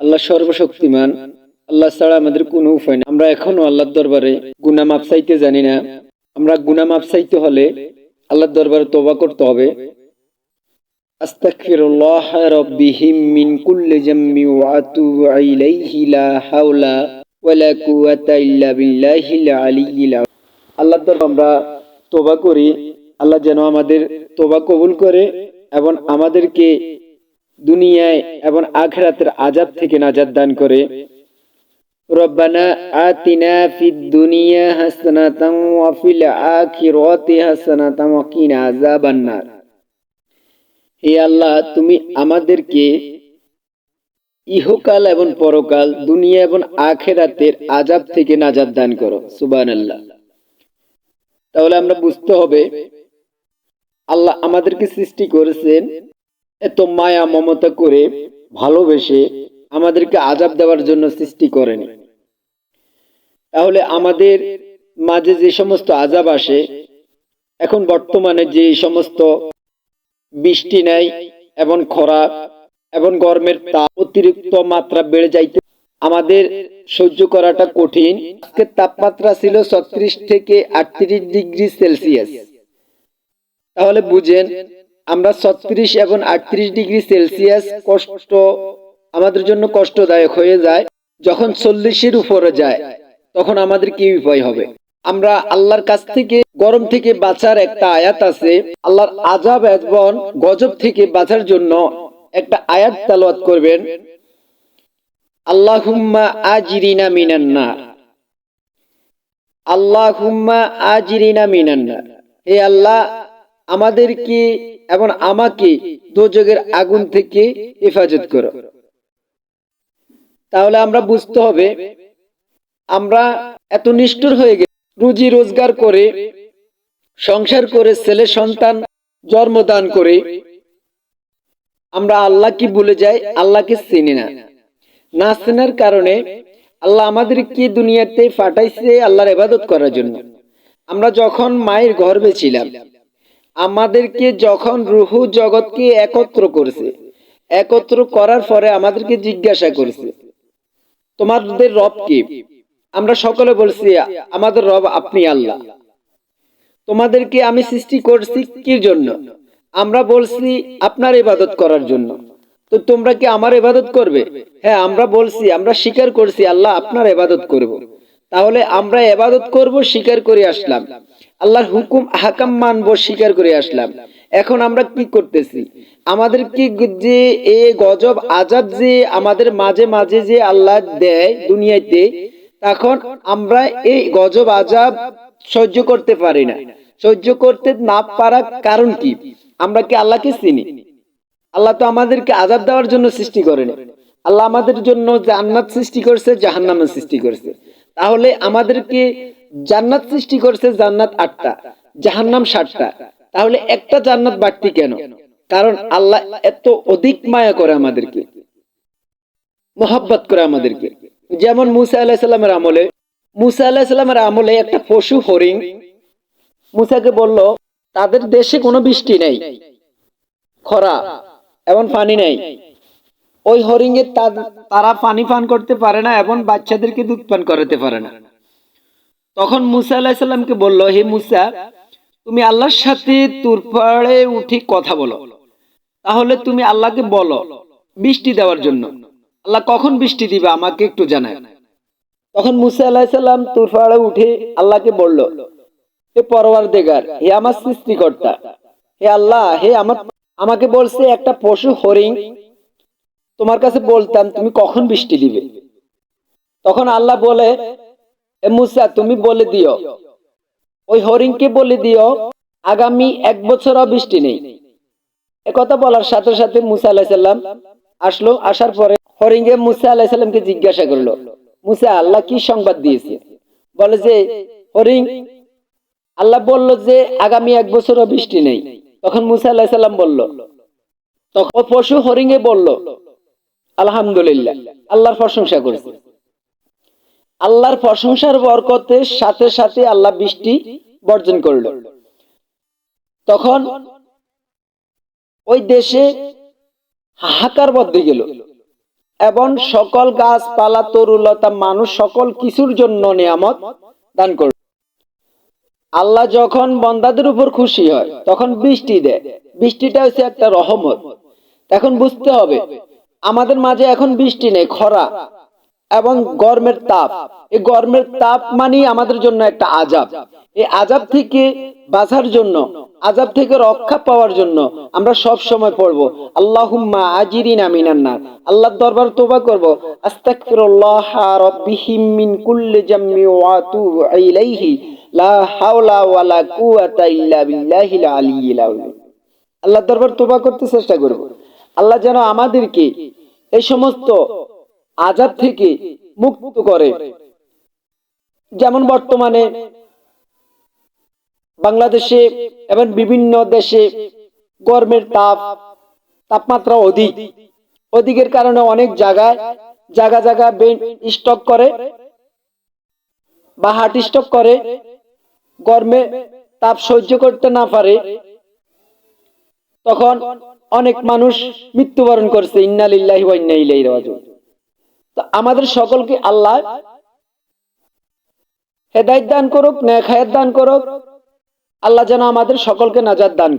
আল্লাহ সর্বশক্তিমান। আল্লাহ ছাড়া আমাদের কোনো উপায় নেই। আমরা এখনও আল্লাহর দরবারে গুনা মাপ চাইতে জানি না। আমরা গুনা মাপ চাইতে হলে আল্লাহর দরবারে তোবা করতে হবে। হাওলা দরবারে আমরা তোবা করি। আল্লাহ যেন আমাদের তোবা কবুল করে এবং আমাদেরকে দুনিয়ায় এবং আখেরাতের আজাব থেকে নাজাত দান করে। রব্বানা আতিনা দুনিয়া আখিরাতি হে আল্লাহ, তুমি আমাদেরকে ইহকাল এবং পরকাল, দুনিয়া এবং আখেরাতের আজাব থেকে নাজাদ দান করো। সুবহানাল্লাহ। তাহলে আমরা বুঝতে হবে, আল্লাহ আমাদেরকে সৃষ্টি করেছেন এত মায়া, মমতা করে ভালোবেসে আমাদেরকে আজাব দেওয়ার জন্য সৃষ্টি করেন। তাহলে আমাদের মাঝে যে সমস্ত আজাব আসে, এখন বর্তমানে যে সমস্ত বৃষ্টি নাই, এবং খরা, এবং গরমের তাপ অতিরিক্ত মাত্রা বেড়ে যাইতে আমাদের সহ্য করাটা কঠিন। আজকের তাপমাত্রা ছিল ছত্রিশ থেকে আটত্রিশ ডিগ্রি সেলসিয়াস। তাহলে বুঝেন আমরা ছত্রিশ এবং আটত্রিশ ডিগ্রি সেলসিয়াস কষ্ট আমাদের জন্য কষ্টদায়ক হয়ে যায়। যখন চল্লিশের উপরে যায়, তখন আমাদের কি উপায় হবে? আমরা আল্লাহর কাছ থেকে, গরম থেকে বাঁচার একটা আয়াত আছে। আল্লাহর আজাব এবং গজব থেকে বাঁচার জন্য একটা আয়াত তালাওয়াত করবেন। আল্লাহুম্মা আজিরিনা মিনান্নার আল্লাহুম্মা আজিরিনা মিনান্নার হে আল্লাহ, আমাদেরকে এবং আমাকে দোজগের আগুন থেকে হেফাজত করো। তাহলে আমরা বুঝতে হবে, আমরা এত নিষ্ঠুর হয়ে গেছি। রুজি রোজগার করে, সংসার করে, ছেলে সন্তান জন্মদান করে, আমরা আল্লাহ কি ভুলে যাই? আল্লাহকে চিনি না। না চেনার কারণে আল্লাহ আমাদের কি দুনিয়াতে ফাটাইছে আল্লাহর ইবাদত করার জন্য। আমরা যখন মায়ের গর্ভে ছিলাম আমাদেরকে যখন রুহু জগৎকে একত্র করেছে, একত্র করার পরে আমাদেরকে জিজ্ঞাসা করেছে, তোমাদের রব কি? আমরা সকলে বলছি, আমাদের রব আপনি আল্লাহ। তোমাদেরকে আমি সৃষ্টি করছি কি জন্য? আমরা বলছি, আপনার ইবাদত করার জন্য। তো তোমরা কি আমার ইবাদত করবে? হ্যাঁ আমরা বলছি, আমরা স্বীকার করছি, আল্লাহ আপনার ইবাদত করব। তাহলে আমরা ইবাদত করব, স্বীকার করে আসলাম। আল্লাহর হুকুম, হাকাম মানবো, স্বীকার করে আসলাম। এখন আমরা কি করতেছি? আমাদের কি যে এ গজব আজাব যে আমাদের মাঝে মাঝে যে আল্লাহ দেয় দুনিয়াতে, তখন আমরা এই গজব আজাব সহ্য করতে পারি না। সহ্য করতে না পারার কারণ কি? আমরা কি আল্লাহকে চিনি? আল্লাহ তো আমাদেরকে আজাব দেওয়ার জন্য সৃষ্টি করেনি। আল্লাহ আমাদের জন্য জান্নাত সৃষ্টি করছে জাহান্নামের সৃষ্টি করছে। তাহলে আমাদেরকে জান্নাত সৃষ্টি করছে জান্নাত আটটা, জাহান্নাম ষাটটা তাহলে একটা জান্নাত বাড়তি কেন? কারণ আল্লাহ এত অধিক মায়া করে আমাদেরকে, মোহাব্বত করে আমাদেরকে। যেমন মুসা আলাহিসাল্লামের আমলে, মুসা আলাহিসাল্লামের আমলে একটা পশু হরিণ, মুসাকে বলল, তাদের দেশে কোনো বৃষ্টি নেই, খরা, এমন পানি নেই। ওই হরিণের তারা পানি পান করতে পারে না এবং বাচ্চাদেরকে দুধ পান করাতে পারে না। তখন মুসা আলাহিসাল্লামকে বলল, হে মুসা, তুমি আল্লাহর সাথে তুরপাড়ে উঠে কথা বলো। তাহলে তুমি আল্লাহকে বলো বৃষ্টি দেওয়ার জন্য। আল্লাহ কখন বৃষ্টি দিবে আমাকে একটু জানায়। তখন মুসা আলাহিসাল্লাম তুরপাড়ে উঠে আল্লাহকে বলল, হে পরওয়ার দেগার হে আমার সৃষ্টিকর্তা, হে আল্লাহ, হে আমার, আমাকে বলছে, একটা পশু হরিণ তোমার কাছে বলতাম, তুমি কখন বৃষ্টি দিবে? তখন আল্লাহ বলে মুসা, তুমি বলে দিও। ওই হরিণকে বলে দিও, আগামী এক বছরও বৃষ্টি নেই। কথা বলার সাথে সাথে মুসা আলাহিসাল্লাম আসলো, আসার পরে হরিণকে মুসা আলাহিসাল্লামকে জিজ্ঞাসা করল, মুসা, আল্লাহ কি সংবাদ দিয়েছে? বলে যে, হরিণ, আল্লাহ বলল যে, আগামী এক বছরও বৃষ্টি নেই। তখন মুসা আলাহিসাল্লাম বলল, তখন পশু হরিণে বলল আলহামদুলিল্লাহ। আল্লাহর প্রশংসা করেছে। আল্লাহর প্রশংসার বরকতের সাথে সাথে আল্লাহ বৃষ্টি বর্জন করল। তখন ওই দেশে হাহাকার বদ্ধ গেল এবং সকল গাছপালা, তরুলতা, মানুষ সকল কিছুর জন্য নিয়ামত দান করবে আল্লাহ যখন বন্দাদের উপর খুশি হয়, তখন বৃষ্টি দেয়। বৃষ্টিটা হচ্ছে একটা রহমত। এখন বুঝতে হবে আমাদের মাঝে এখন বৃষ্টি নেই, খরা এবং গরমের তাপ। এই গরমের তাপ মানেই আমাদের জন্য একটা আজাব। এই আজাব থেকে বাঁচার জন্য, আজাব থেকে রক্ষা পাওয়ার জন্য আমরা সব সময় পড়ব। আল্লাহুম্মা আল্লাহর দরবার তোবা মিন দরবার তোবা করতে চেষ্টা করব। আল্লাহ যেন আমাদেরকে এই সমস্ত আজাব থেকে মুক্ত করে। যেমন বর্তমানে বাংলাদেশে এবং বিভিন্ন দেশে গরমের তাপ, তাপমাত্রা অধিক। অধিকের কারণে অনেক জায়গায় জায়গা জায়গা স্টক করে বা হার্ট স্টক করে। গরমে তাপ সহ্য করতে না পারে। তখন অনেক মানুষ মৃত্যুবরণ করছে আমাদের সকলকে আল্লাহ হেদায়ত দান করুক ন্যায় দান করুক। আল্লাহ যেন আমাদের সকলকে নাজার দান